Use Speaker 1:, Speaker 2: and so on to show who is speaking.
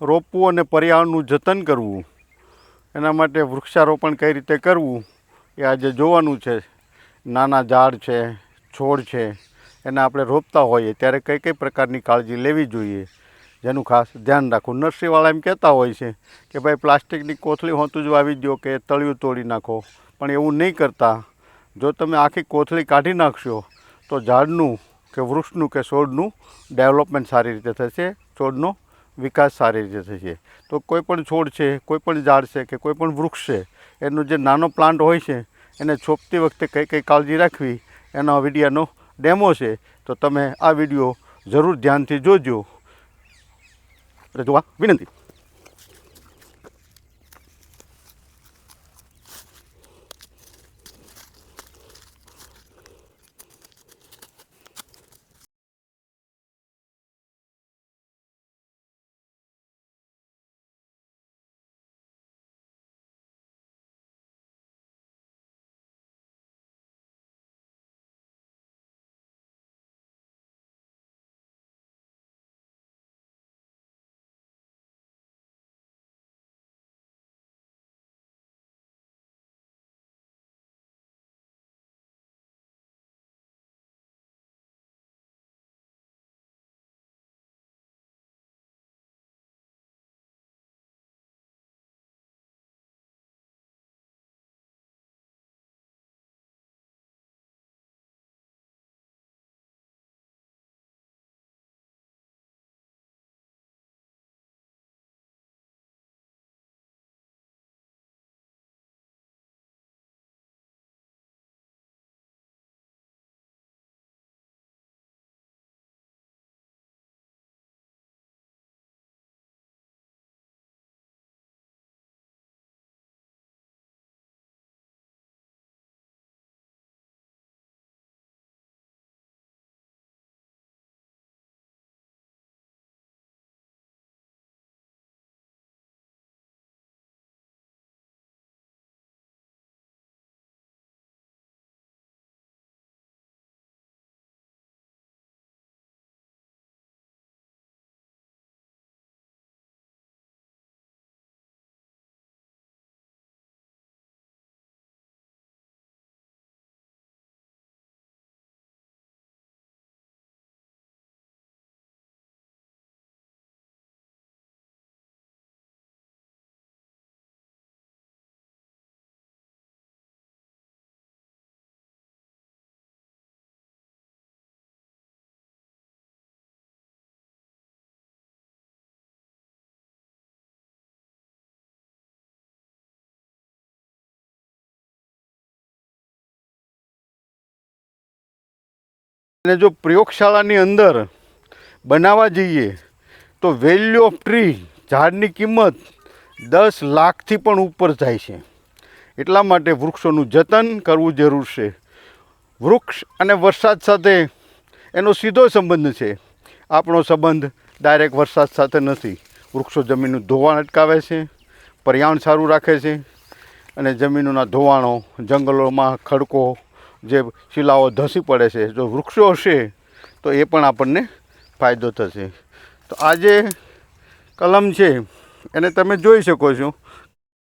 Speaker 1: રોપવું અને પર્યાવરણનું જતન કરવું. એના માટે વૃક્ષારોપણ કઈ રીતે કરવું, એ આજે જોવાનું છે. નાના ઝાડ છે, છોડ છે, એને આપણે રોપતા હોઈએ ત્યારે કઈ કઈ પ્રકારની કાળજી લેવી જોઈએ, જેનું ખાસ ધ્યાન રાખવું. નર્સરીવાળા એમ કહેતા હોય છે કે ભાઈ પ્લાસ્ટિકની કોથળી હોતું જ વાવી દો કે તળિયું તોડી નાખો. પણ એવું નહીં કરતા. જો તમે આખી કોથળી કાઢી નાખશો, તો ઝાડનું કે વૃક્ષનું કે છોડનું ડેવલપમેન્ટ સારી રીતે થશે. છોડનો વિકાસ સારી રીતે થશે. તો કોઈ પણ છોડ છે, કોઈ પણ ઝાડ છે કે કોઈ પણ વૃક્ષ છે, એનો જે નાનો પ્લાન્ટ હોય છે, એને છોપતી વખતે કઈ કઈ કાળજી રાખવી, એનો વિડીયાનો ડેમો છે, તો તમે આ વીડિયો જરૂર ધ્યાનથી જોજો. રજવા વિનંતી. અને જો પ્રયોગશાળાની અંદર બનાવવા જઈએ, તો વેલ્યુ ઓફ ટ્રી ઝાડની કિંમત દસ લાખથી પણ ઉપર જાય છે. એટલા માટે વૃક્ષોનું જતન કરવું જરૂર છે. વૃક્ષ અને વરસાદ સાથે એનો સીધો સંબંધ છે. આપણો સંબંધ ડાયરેક્ટ વરસાદ સાથે નથી. વૃક્ષો જમીનનું ધોવાણ અટકાવે છે, પર્યાવરણ સારું રાખે છે અને જમીનોના ધોવાણો જંગલોમાં ખડકો જે શિલાઓ ધસી પડે છે, જો વૃક્ષો હશે, તો એ પણ આપણને ફાયદો થશે. તો આ જે કલમ છે, એને તમે જોઈ શકો છો.